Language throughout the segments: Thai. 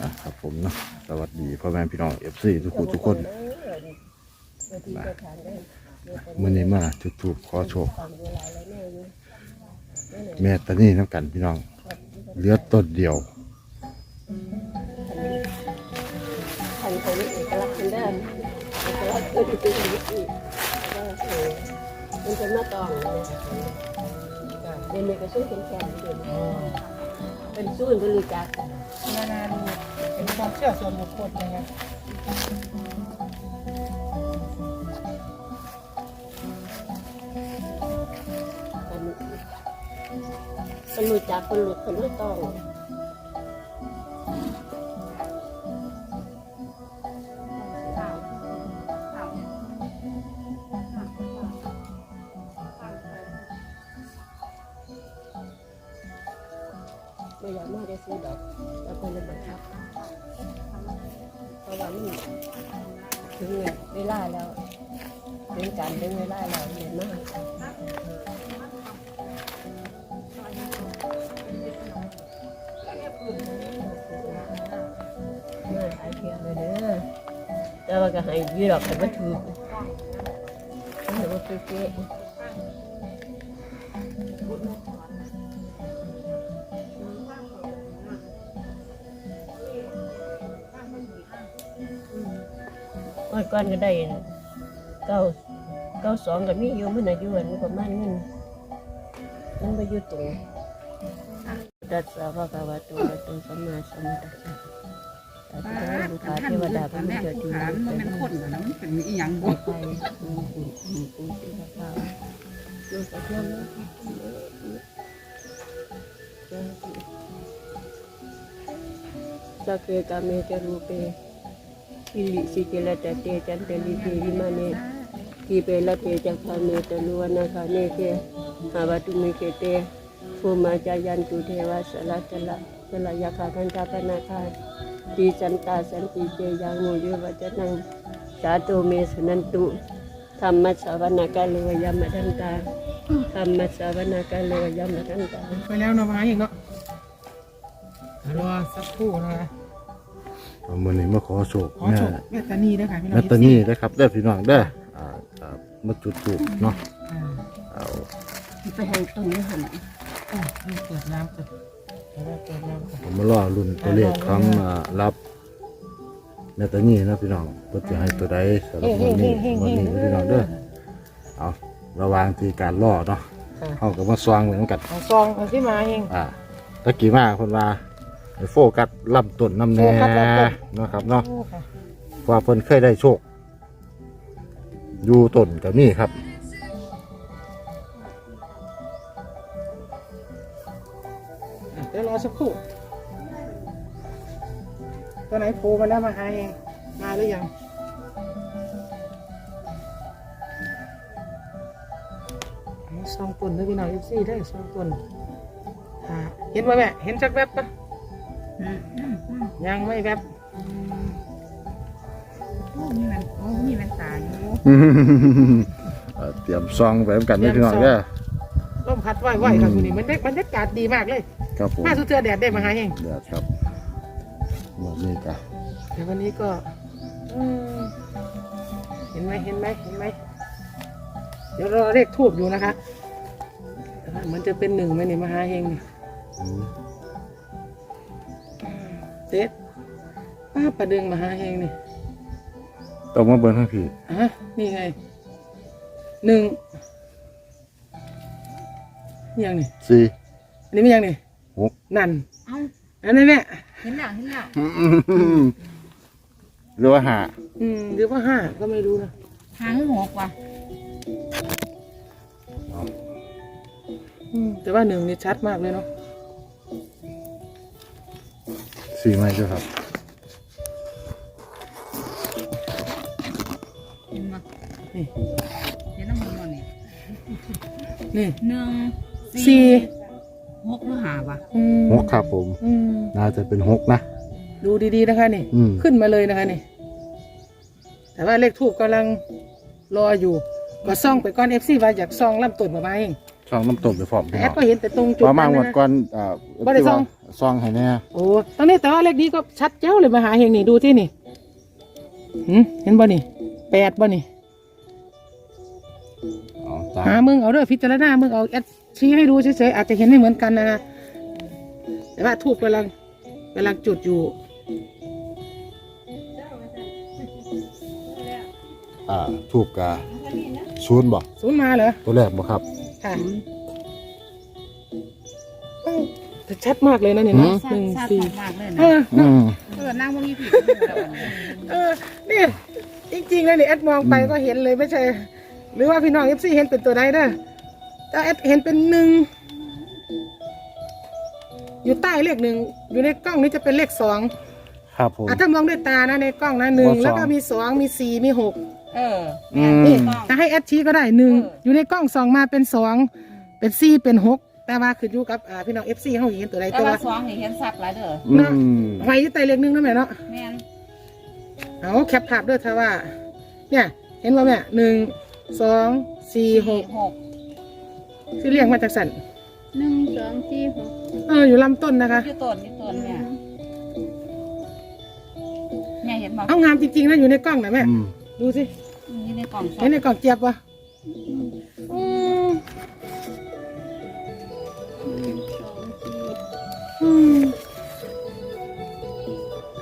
อะครับผมเนาะสวัสดีพ่อแม่พี่น้องเอฟซีทุกคนทุกคนมื่อนี้มาจุดทูบขอโชค แม่ตานี่น้ำกันพี่น้องเหลือต้นเดียวพันธุ์ของเอกลักษณ์เป็นด้านเอกลักษณ์คือเป็นวิธีมันเป็นมาตองเป็นเมกะสู้เป็นแขนเป็นเป็นสู้เป็นรู้จักนานาดูเป็น ความเชื่อส่วนบุคคลนะคะเป็นเป็นรู้จักเป็นรู้คนรู้ต้อง ว่ามันถึงเวลาแล้วถึงการถึงเวลาแล้วเห็นมากมาหลายเพียงเลยเด้อแต่ว่าก็ให้ยืดดอกแต่ว่าถูกแต่ว่าเป๊ะ ก้อนก้อนก็ได้เก้าเก้าสองก็มีอยู่มันอายุอันประมาณเงินมันไปอยู่ตรงดัสสะภะคะวะโตอะระหะโตสัมมาสัมพุทธัสสะสาธุบุคคาเทวดาพระมิเกิดที่ถานั่มนมันเป็เป็นนคนเหรอนะมันเป็นอีหยังไปบ่ไปปูปูปูปูสิพระพาดูสักน้ำนะสักเกกาเมจรูเป อิลิสิเกลตเตจันเตลิเทวิมาเนทีเปละเตจักขเนตลุวนาคาเนเกหาวัตุมิเกเตภูมาจายันตุเทวาสละจละสละยาคาคันตาปนาคาตีสันตาสันติเจยังโมเยวัจนังสาธุเมสนันตุธรรมสาวนากาโลยามทันตาธรรมสาวนากาโลยามทันตาไปแล้วเนาะมาอีกเนาะรอสักครู่นะคะ เอามื่อนี้มาขอโชคขอแม่โชคแม่ตานีด้วยค่ะพี่น้องแม่ตานี่นะครับเด้อพี่น้องเด้ออ่าอ่ามาจุดทูบเนาะอ่าเอาไปแห่งต้นนี้หันอะนี่เปิดน้ำก่อนเดี๋ยวเราเปิดน้ำก่อนผมมารอรุ่นตัวเลขคำอ่ารับแม่ตานี่นะพี่น้องเพื่อจะให้ตัวใดสำหรับวันนี้วันนี้พี่น้องเด้อเอาระวังที่การล่อเนาะเข้ากับมาซองเหมือนกัน เอาซองเอาที่มาเองอ่าตะกี้มาคนว่า ให้โฟกัสลำต้นน้ำแน่โฟกัสลำต้น เนาะครับเนาะโอ้ค่ะเพราะว่าเพิ่นเคยได้โชค อยู่ต้นกับนี่ครับอะเดี๋ยวรอสักครู่ตัวไหนโผล่มาแล้วมาหาเองมาหรือยังเอาซองตุนด้วยพี่น้องเอฟซีได้ซองตุนอ่าเห็นไหมแม่ เห็นสักแวบปะ ยังไม่แวบโอ้มีมันโอ้มีมันตาอยู่เอ่อเตรียมซองไปเหมือนกันนี่พี่น้องเด้อลมพัดไหวไหวครับคุณนี่มันได้บรรยากาศดีมากเลยครับผมมาสุดเทือแดดได้มาหาเองเดือดครับหมดนี่กะเดี๋ยววันนี้ก็อืมเห็นไหมเห็นไหมเห็นไหมเดี๋ยวรอเลขทูบอยู่นะคะแต่ว่าเหมือนจะเป็นหนึ่งไหมนี่มาหาเองนี่อืม เด็ดป้าประดึงมาหาเองนี่ต้องมาเบิ่งทั้งพี่อะนี่ไงหนึ่งนี่ยังนี่สี่ อันนี้ไม่ยังนี่หก นั่นเอ้าอันนี้นแม่เห็นแล้วเห็นแล้วหรือว่าหาอืมหรือว่าห้าก็ไม่รู้นะหางหกว่ะอืมแต่ว่าหนึ่งนี่ชัดมากเลยเนาะ สี่ไหมเจ้าครับเห็นมั้นี่เห็นน้ำมันบ่นี่นี่หนึ่งสี่หกหรือหาว่ะอืมหกครับผม อืมน่าจะเป็นหกนะ ดูดีๆนะคะนี่ อืม ขึ้นมาเลยนะคะนี่ แต่ว่าเลขทูบกำลังรออยู่ ก็ซ่องไปก้อนเอฟซีว่าอยากซ่องลำต้นมาไหมซองน้ำต้มไปพร้อมแต่พี่แอน้ดองก็เห็นแต่ตรงจุดประมาณนั้นวันนะ ก่อนอ่าบ่ได้ซอง ซองให้แน่โอ้ตอนนี้แต่ว่าเลขนี้ก็ชัดเจ้าเลยมาหาเฮงนี่ดูที่นี่หืมเห็นบ่นี่แปดบ่นี่เอาตามหามึงเอาเด้อพิจารณามึงเอาแอดชี้ให้ดูเฉยๆอาจจะเห็นไม่เหมือนกันนะแต่ว่าทูบกำลังกำลังจุดอยู่ อ่าถูกกะศูนย์บ่ศูนย์มาเหรอตัวแรกบ่ครับค่ะเอ้า แต่ชัดมากเลยนะเนี่ยนะซาหนึ่งซาสี่มากเลยเอนะออืมเออนั่งบ่มีผิดเออเนี่ยจริงๆเลยเนี่ยแอดมองไปก็เห็นเลยไม่ใช่ หรือว่าพี่น้องเอฟซีเห็นเป็นตัวใดเด้อแต่แอดเห็นเป็นหนึ่งอยู่ใต้เลขหนึ่งอยู่ในกล้องนี้จะเป็นเลขสองครับผม อะถ้ามองด้วยตานะในกล้องนะหนึ่งว่าสอง แล้วก็มีสองมีสี่มีหกเอออืม นี่ต้องจะให้แอดชี้ก็ได้หนึ่งเอออยู่ในกล้องสองมาเป็นสองเป็นสี่เป็นหก แต่ว่าขึ้นอยู่กับอ่าพี่น้องเอฟซีเขาเห็นตัวใดแต่ตัวว่าสองนี่เห็นสัตว์หลายเด้ออืมไว้อยู่ใต้เลขหนึ่งนั่นแหละเนาะแม่นเอาแคปภาพด้วยถ้าว่า เนี่ย เห็นว่าแม่หนึ่งสองสี่หกหกที่เรียงมาจากสันหนึ่งสองสี่หกเอออยู่ลำต้นนะคะ อยู่ต้นอยู่ต้นเนี่ยแม่เห็นบ่เอางามจริงๆนะอยู่ในกล้องนะแม่อืมดูสิอยู่ในกล่องซอเห็นในกล่องเจี๊ยบวะอืม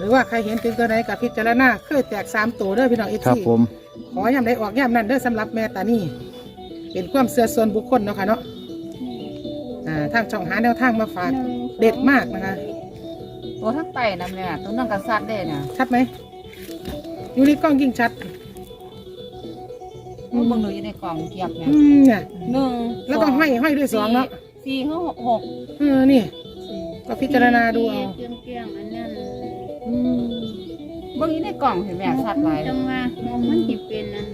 รือว่าใครเห็นเป็นตัวไหนกับพิจารณาเคยแตกสามตัวเด้อพี่น้องเอฟครับซีผมขอย่ำได้ออกย่ำนั่นเด้อสำหรับแม่ตานี่เป็นความเสื่อส่วนบุคคลเนาะค่ะเนาะอ่าทางช่องหาแนวทางมาฝากหนึ่งเด็ดมากนะคะตัวทั้งไตนั่นแม่ตัวนั่งกับสัตว์เด้เนี่ยชัดไหมอยู่ในกล้องยิ่งชัดมึงเบิ่งดูอยู่ในกล่องเกียบเนี่ยอืมเนี่ยหนึ่งแล้วก็ห้อยห้อยด้วยสองเนาะสี่หกหก เออนี่ ก็พิจารณาดูเอา เกี่ยงเกี่ยงๆอันนั้นอืมเบิ่งอยู่ในกล่องเห็นแม่สัตว์หลายจังว่ามันสิเป็นอัน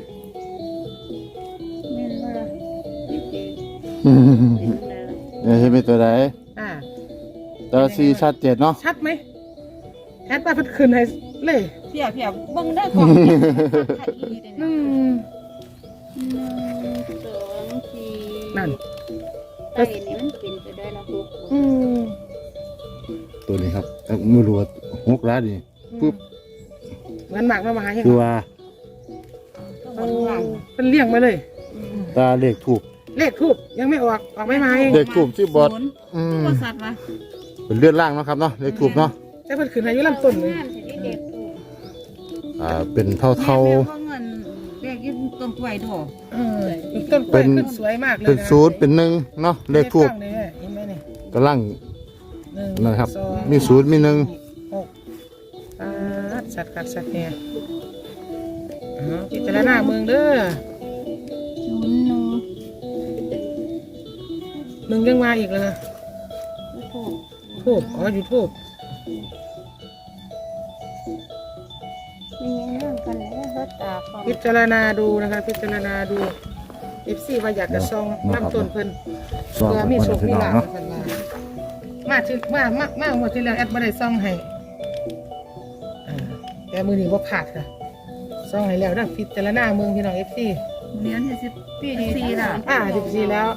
แม่นบ่ล่ะสิเป็นอืมเป็นแล้วเอ้ยเห็นเป็นตัวใดอ่า ตัวสีชัดเจนเนาะ ชัดไหมแอดว่าเพิ่นคืนให้เลย เพียเพียเบิ่งได้กล่องเกียบคัดอีเลยอืเนี่ยมหนึ่งสองสี่นั่น ไต่นี่มันเป็นไปได้ละหกอืมตัวนี้ครับเอ้าไม่รู้ว่าหกล้านนี่ปุ๊บ เหมือนหมากมามาให้คือว่าข้างบนข้างล่างเป็นเลี่ยงมาเลย ตาเลขถูกเลขทูบยังไม่ออกออกไม่มาเองเด็กกลุ่มที่บอดศูนย์อืมตัวสัตว์วะเป็นเลือดล่างเนาะครับเนาะเลขถูกเนาะแต่เพิ่นคืนให้อยู่ลำต้นเลยงามสิได้เด็กถูกอ่าเป็นเท่าเท่าแม่แม่เงินเรียกยืนต้นกล้วยดูเอออีกต้นกล้วยขึ้นสวยมากเลยเป็นศูนย์เป็นหนึ่งเนาะเลขถูกในกล้องนี่เห็นไหมนี่กำลังหนึ่งนั่นครับสองมีศูนย์มีหนึ่งหกอ่า สัตว์กัดสัตว์เนี่ยเอาพิจารณาเมืองเด้อศูนย์หนึ่งหนึ่งยังมาอีกเลยถูกทูบอ๋ออยู่ทูบมีเงินกันแล้วเขาตาความพิจารณาดูนะคะ พิจารณาดูเอฟซีว่าอยากจะซองน้ำต้นเพิ่นสองเพื่อเป็นมีวันโชคพี่มีน้องลาภเนาะเพิ่นมามาที่มามามาหมดที่แล้วแอดบ่ได้ซองให้อ่า แต่มือนี้บ่ขาดค่ะซองให้แล้วนะพิจารณาเมืองพี่น้องเอฟซีเรียนที่สิบปีสี่ละอ่า14แล้ว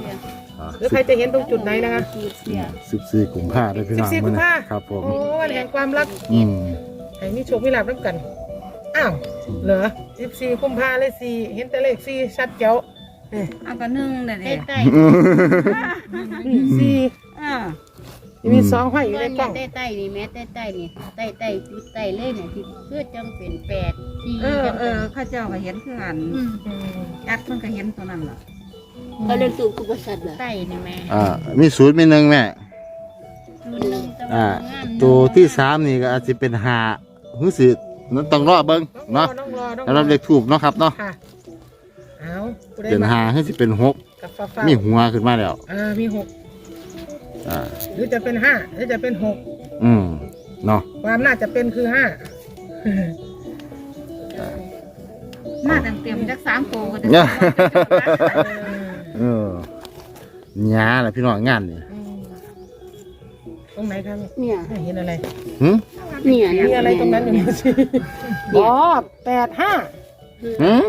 หรือใครจะเห็นตรงจุดไหนนะคะสิบสี่กุมภาได้พี่น้อง14กุมภาครับผม โอ้วันแห่งความรักอืมให้มีโชคมีลาภน้ำกัน อ้าว เหรอ14กุมภาเลยสี่เห็นแต่เลขสี่ชัดเจ๋วนี่เอาก็หนึ่งเลยใต้เด็ใต้นี่สี่อ่า มีสองห้อยอยู่ในกล้อง ใต้ใต้นี่แม่ใต้ใต้นี่ใต้ใต้จุดใต้เลยเนี่ยที่เพื่อจังเป็นแปดสี่เออจังเอเป็นอข้าเจ้าก็เห็นคือกันอืมอืมแอดเพิ่นก็เห็นตัวนั้นล่ะเขาเรียนสูงกุบสัตว์ใต้นี่แม่อ่ามีศูนย์มีหนึ่งแม่ศูนย์หนึ่งแต่อ่าว่า งามตัวที่สามนี่ก็อาจจะเป็นหาหือสินั่นต้องรอเบิ้งเนาะต้องรอต้องรอสำหรับเลขถูกเนาะครับเนาะค่ะเอาผู้ใดเป็นมาหาหือสิเป็นหกกับฟ้าฟ้ามีหัวขึ้นมาแล้ว อ่ามีหก อ่า หรือจะเป็นห้าหรือจะเป็นหกอืม เนาะความน่าจะเป็นคือห้ามาเต็มเต็มๆจักสามโกก็ได้เนี่ยเออเออหยาแหละพี่น้องงานนี่อืมตรงไหนครับเนี่ยไม่เห็นอะไรหืมเนี่ยมีอะไรตรงนั้นอยู่นี่สิอ๋อแปดห้าหืม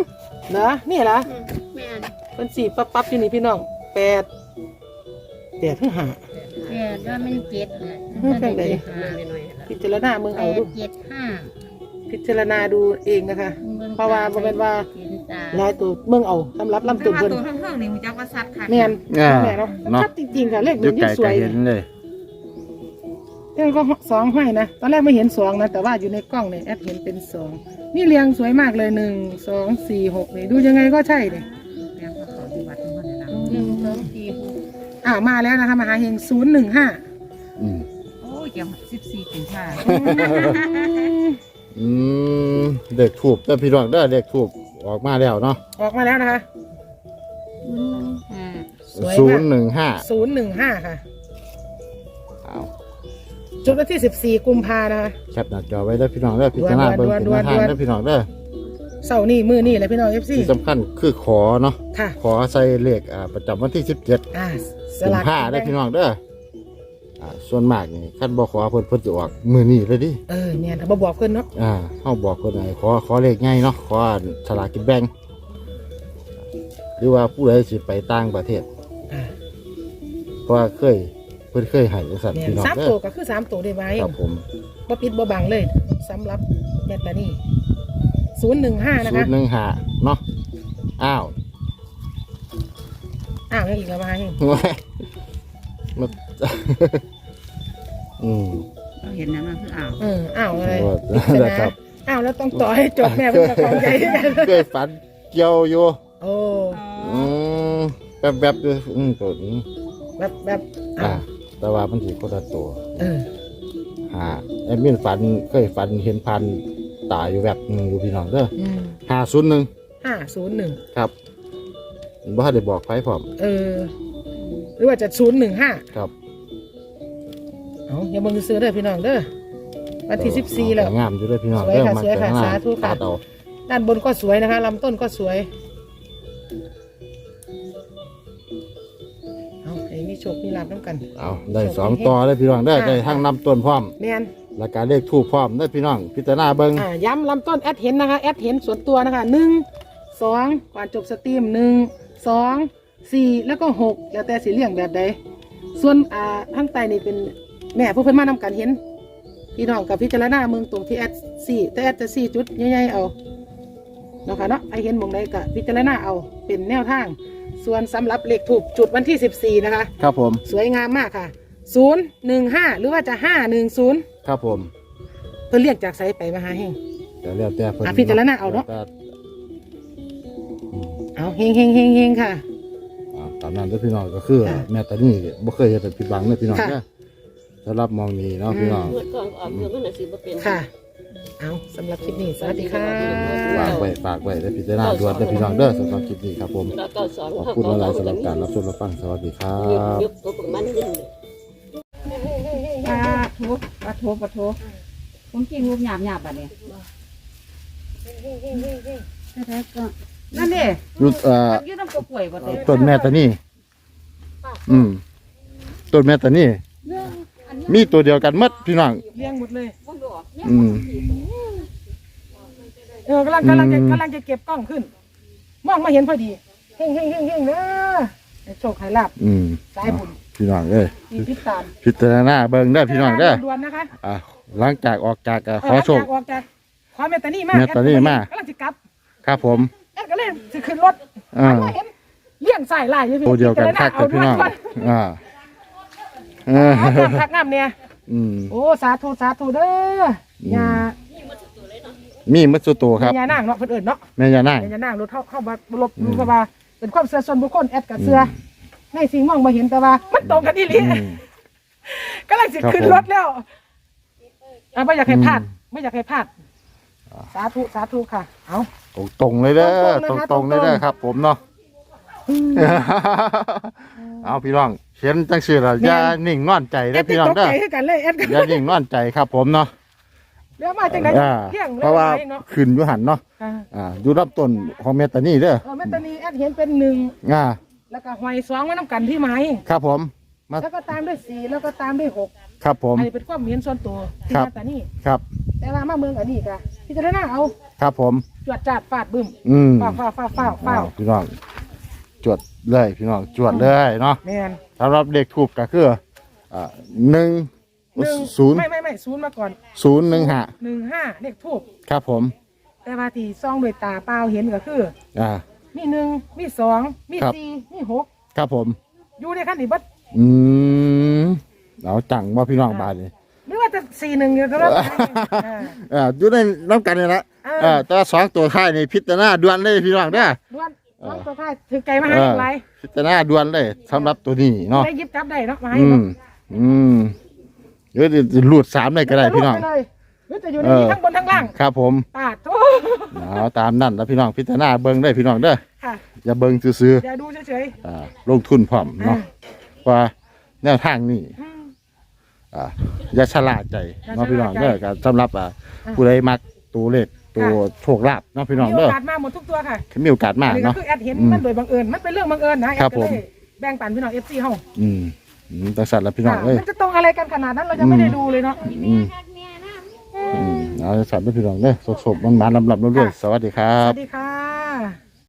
เหรอนี่เหรอแม่นเป็นสี่ปั๊บปั๊บอยู่นี่พี่น้องแปดแปดห้าแป ดว่ามันเจ็ดน่ะอืเพิ่งเป็นไดมาหน่อยๆล่ะพิจารณาเมืองแปเอาดดูเจ็ดห้าพิจารณาดูเองนะคะ เพราะว่าบ่แม่นว่า เห็นตาหลายตัวเมืองเอาสำหรับลำแต่ตุ่มว่าเพิ่นตัวเพิ่งๆนี่มันจักว่าสัตว์ค่ะแม่นอ่าแม่เนาะเนาะชัดจริงๆค่ะเลขอมัยุนไกยิ่ลงสก็วยเห็นเลยเรื่องก็สองให้นะตอนแรกไม่เห็นสองนะแต่ว่าอยู่ในกล้องเนี่ยแอดเห็นเป็นสองนี่เรียงสวยมากเลยหนึ่งสองสี่หกนี่ดูยังไงก็ใช่เนี่ย แม่ก็ขออยู่วัดเพิ่นนั่นล่ะหนึ่งสองสี่หก อ่ามาแล้วนะคะมหาเฮงศูนย์หนึ่งห้าอืมโอ้ยยัง14กุมภาอืมเด็กถูกแต่พี่น้องเด้อเด็กถูกออกมาแล้วเนาะออกมาแล้วนะคะห้าสวยศูมานกย์หนึ่งห้าศูนย์หนึ่งห้าค่ะ เอาจุดวันที่สิบสี่กุมภานะคะ แคปหน้าจอไว้ได้อพี่น้องเด้อพิจารณาเบิ่งเป็นด่วแนนวๆทางด่วนๆเด้อพี่น้องเด้อ เสาร์นี่มือนี่เลยพี่น้องเอฟซีที่สำคัญคือขอเนาะค่ะ ขอใส่เลขอ่าประจำวันที่สิบเจ็ดอ่าสกุมลากภาได้อพี่น้องเด้ออ่าส่วนมากนี่คันบ่ขอเพิ่นเพิ่นจะออกมือนี้เลยดิเออเนี่ยถ้าบ่บอกเพิ่นเนาะอ่าเฮาบอกเพิ่นให้ขอขอเลขง่ายเนาะขอสลากกินแบ่งหรือว่าผู้ใดสิไปต่างประเทศ อ่าเพราะว่าเคยเพิ่นเคยให้จังซั่นเนี่ยพี่น้องสามเด้ตัวอก็คือสามตัวได้ไว้ครับผมบ่ปิดบ่บังเลยสำหรับแมตตานี่ ศูนย์หนึ่งห้านะศูคะนย์หนึ่งห้าเนาะอ้าวอ้าวยังอีกแล้วมาให้มัน อืมเราเห็นนะมันคืออ่าวเอออ้าวอะไรว่าพิจารนะครัณาบอ้าวแล้วต้องต่อให้จบแม่เป็นของใหญ่ด้วยกันเคยฝันเกี่ยวอยู่โอ้อืมแบบแบบๆอยู่อืมตัวนี้แบบแบบอ่าอ้าวแต่ว่ามันสิคนละตัว เออหาแอดมินฝันเคยฝันเห็นพัน ตายอยู่แบบหนึงอยู่พี่น้องเด้ออืมหาศูนย์หนึ่งห้าศูนย์หนึ่งครับบ่ได้บอกไผพร้อมเออ หรือว่าจะศูนย์หนึ่งห้าครับเอาอย่าเบิ่งซื้อเด้อพี่น้องเด้อวันที่สิบสี่แล้ว งามอยู่เลยพี่น้องสวยค่ะเด้อมักสวยค่ะแต่งามสาธุค่ะ ตัดเอาด้านบนก็สวยนะคะลำต้นก็สวย เอาไอ้มีโชคมีลาบน้ำกันเอาได้สองต่อเลยพี่น้องได้อค่ะได้ทั้งนำต้นพร้อม แมน และการเลขทูปพร้อมได้อพี่น้อง พิจารณาเบิ่งอ่าย้ำลำต้นแอดเห็นนะคะแอดเห็นส่วนตัวนะคะหนึ่งสองก่อนจบสตรีมหนึ่งสองสี่แล้วก็หกแล้วแต่สีเลี่ยงแบบใดส่วนอ่าข้างใต้นี่เป็นแม่ผู้เพิ่นมานำกันเห็น พี่น้องกับพิจารณาเมืองตรงที่แอดสี่แต่แอดจะสี่จุดใหญ่ๆเอาเนาะค่ะเนาะไอเห็นหมองใดก็พิจารณาเอาเป็นแนวทาง ส่วนสำหรับเลขถูกจุดวันที่สิบสี่นะคะ ครับผม สวยงามมากค่ะศูนย์หนึ่งห้าหรือว่าจะห้าหนึ่งศูนย์ ครับผมเพิ่นเรียกจากไสไปมาหาเฮงเดี๋ยวแล้วแต่เพิ่นอะพิจารณาเอาเนาะ แล้วแต่อืมเอาเฮงเฮงเฮงเฮงค่ะ อ่าตามนั้นเด้อพี่น้องก็คือ ค่ะแม่ตานี่บ่เคยเฮ็ดให้ผิดหวังเลยพี่น้องค่ะเด้อสำหรับมองนี้เนาะพี่น้องเมื่อก่อนออกเรื่องมันน่ะสิบ่เป็นค่ะ เอาสำหรับคลิปนี้สวัสดีค่ะ ฝากไว้ฝากไว้ได้อพิจารณาด่วนได้อพี่น้องเด้อสำหรับคลิปนี้ครับผม แล้วก็สอนขอบเขาคุณหลายๆสำหรับการรับชมรับฟังสวัสดีครัยุบบยุบตัวประมาณนึงปลา ทุบปลาทุบปลาทุบผมกินรูปหยาบหยาบๆแบบนี้แล้วก็นั่นเด้ยุดเอ่อยืดน้ำตัวป่วยบ่เต้ต้นแม่ตานี่อืมต้นแม่ตานี่มีตัวเดียวกันหมดพี่น้องเลี้ยงหมดเลยอืมเออกำลังกำลังจะอืมกำลังจะเก็บกล้องขึ้น มองมาเห็นพอดีเฮงเฮงเฮงเฮงเด้อให้โชคให้ลาบอืมสายบุญ พี่น้องเอ้ยที่ติดตามพิจารณาเบิ่งเด้อพี่น้องเด้อด่วนๆนะคะอะหลังจากออกจากอะขอโชคเออกจากขอเมตตานี่มาเมตตานี่มา กำลังจะกลับครับผม แอดก็เลยจะขึ้นรถอ่าหันมาเห็นเลี้ยงสายลายอยู่พี่ตัวเดียวกันคักกับพี่น้องอ่าเออเอาด่วนคักน้ำเนี่ยอืม โอ้สาธุสาธุเด้ออืมยามีมัดสุโตครับ ยานางเนาะเพิ่นเอิ้นเนาะแม่ยานาง ยานางรถเข้าเข้ามาลบอืมเพราะว่าเป็นความเชื่อส่วนบุคคลแอดกับเสื้ออ ในสิ่งมองมาเห็นแต่ว่า มันตรงกันอีหลีอืม ก็เลยสิครับขึ้นผมรถแล้วอะไม่อยากให้พลาดอืมไม่อยากให้พลาดสาธุสาธุค่ะ เอา ตรงๆเลยเด้อตตรงๆนะคะรงๆเลยเด้อตรงๆ ครับ ผมเนาะเอาพี่น้องเขียนจังซี่ล่ะอย่านิ่งนอนใจแอเด้อดพี่ที่น้องตกเด้อใจคือกันเลยแอดก็อย่านิ่งนอนใจครับ ผมเนาะเดี๋ยวมาจังไหนอ่าเที่ยงเพราะว่าเนาะขึ้นอยู่หันเนาะอ่าอ่าอยู่รับต้นของเมตตานี่เด้อเออแม่ตานีแอดเห็นเป็นหนึ่งอ่า แล้วก็หอยสองไว้น้ำกันที่ไม้ครับผมมาแล้วก็ตามด้วยสี่แล้วก็ตามด้วยหกครับผม อันนี้เป็นความเห็นส่วนตัวที่ครับแม่ตานีครับ แต่ว่ามาเมืองอันนี้ก็พิจารณาเอาครับผม จวดจาดฟาดบึ้มอืมฟ้าวฟ้าวฟ้าวฟ้าวฟ้าวอ้าวพี่น้องจวดเลยพี่น้องจวดเลยเนาะแมนสำหรับเด็กถูกก็คืออ่าหนึ่งหนึ่งศูนย์ไม่ไม่ไม่ศูนย์มาก่อนศูนย์หนึ่งห้าหนึ่งห้าเลขทูบครับผมแต่ว่าที่ซองด้วยตาเปล่าเห็นก็คือ อ่า มีหนึ่งมีสองมีครับ สี่มีหกครับผม อยู่ในขั้นนี้บัดอืมเอาจังว่าพี่น้องบาทนี่หรือว่าจะสี่หนึ่งอยู่ตลอดอ่า เอออยู่ในน้ำกันนี่ละเออ เออแต่ว่าสองตัวท้ายนี่พิจารณาด่วนเลยพี่น้องเด้อด้วนน้องตัวท้ายถือไก่มาให้เออีอกไรพิจารณาด่วนเลยสำหรับตัวนี้เนาะได้หยิบจับได้เนาะมาให้อืเนาะมอืมเดี๋ยวจะหลุดสามเลยก็ได้พี่น้อง จะรูปปเลย หรือจะอยู่ในเออนี้ทั้งบนทั้งล่างครับผมปาดโถเอาตามนั่นแล้วพี่น้องพิจารณาเบิ่งได้พี่น้องเด้อค่ะอย่าเบิ่งซื้ออย่าดูเฉยๆอ่าลงทุนพร้อมเนาะว่าแนวทางนี้ๆอืมอ่าอย่าชะล่าใจอย่าเนาะพี่น้องชะล่าใจเด้อก็สำหรับอ่าอ่าผู้ใดมักตัวเลขตัวค่ะโชคลาภเนาะพี่น้องมีโอเด้อกาสมาหมดทุกตัวค่ะมีโอกาสมากอันนี้ก็เนาะคือแอดเห็นอืมมันโดยบังเอิญมันเป็นเรื่องบังเอิญนะแอดครับก็ผมเลยแบ่งปันพี่น้องเอฟซีเฮาอืมอืมแต่สัตว์แล้วพี่น้องค่ะเอ้ยมันจะตรงอะไรกันขนาดนั้นเรายังไม่ได้ดูเลยเนาะ อืมเอาสัตว์ไม่ผิดหวังเด้อสดๆมันมาลำๆเรื่อยๆสวัสดีครัสบ วัสดีค่ะ